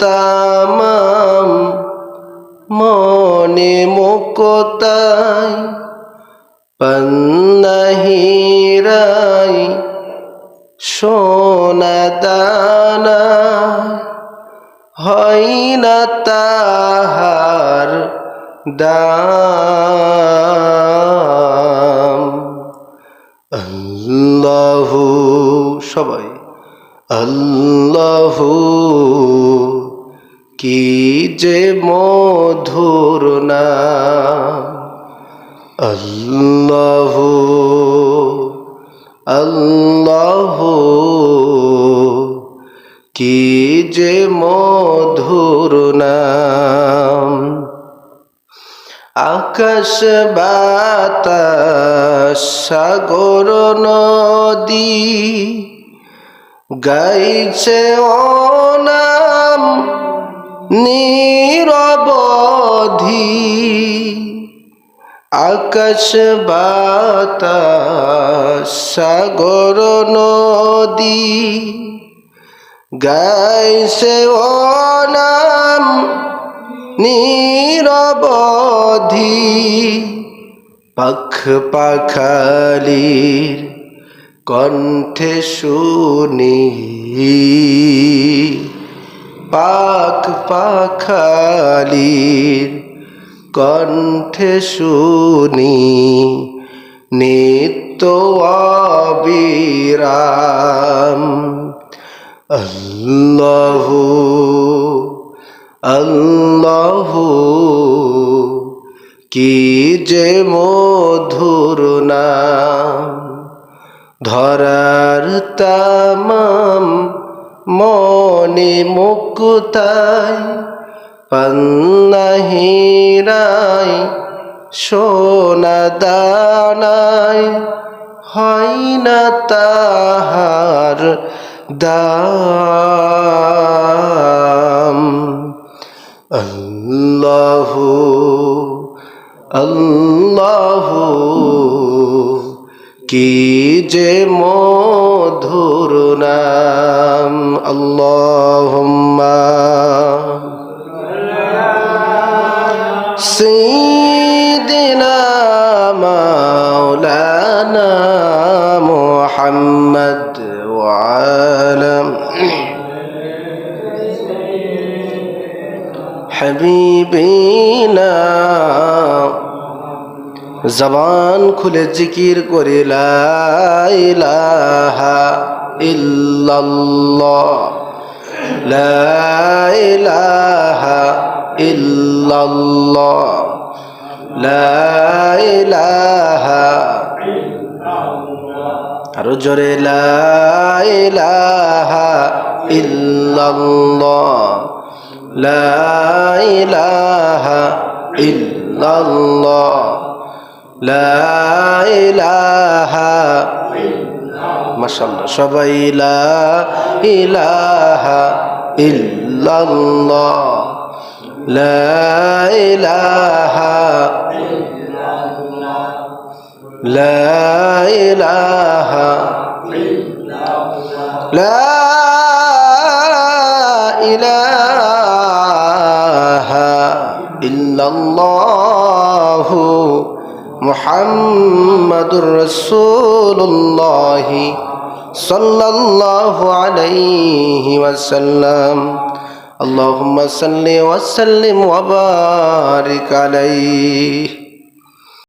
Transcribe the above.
তামাম মনে মুকতাই পন্নহিরাই সোনা দানা হয় না তাহার দাম কি যে মধুর নাম? আল্লাহ আল্লাহ, কি যে মধুর নাম? আকাশ, বাতাস, সাগর, নদী, গাইছে ও নাম নিরবধি আকাশ সাগর নদী গাইছে ও নাম নিরবধি। পাখ পাখালির কণ্ঠে শুনি। পাক পাখালির কণ্ঠে শুনি নিত্য অবিরাম। আল্লাহ আল্লাহ কি যে মধুর নাম। ধরার তামাম মনে মুকুতাই পন্নহিরাই সোনা দানাই হয় না তাহার দাম। আল্লাহ আল্লাহ কি যে মধুর নাম আল্লাহুম্মা সিদিনা মাওলানা মুহাম্মদ ওয়ালাম হাবিবিনা জবান খুলে জিকির করে, লা ইলাহা ইল্লাল্লাহ, লা ইলাহা ইল্লাল্লাহ, লা ইলাহা আরও জোরে, লা ইলাহা ইল্লাল্লাহ, লা ইল্লাল্লাহ। লা ইলাহা মাশাআল্লাহ সবাই লা ইলাহা ইল্লাল্লাহ লা ইলাহা লা ইলাহা লা ইলাহা ইল্লাল্লাহু মুহাম্মাদুর রাসূলুল্লাহ সাল্লাল্লাহু আলাইহি ওয়াসাল্লাম اللهم صل وسلم وبارك عليه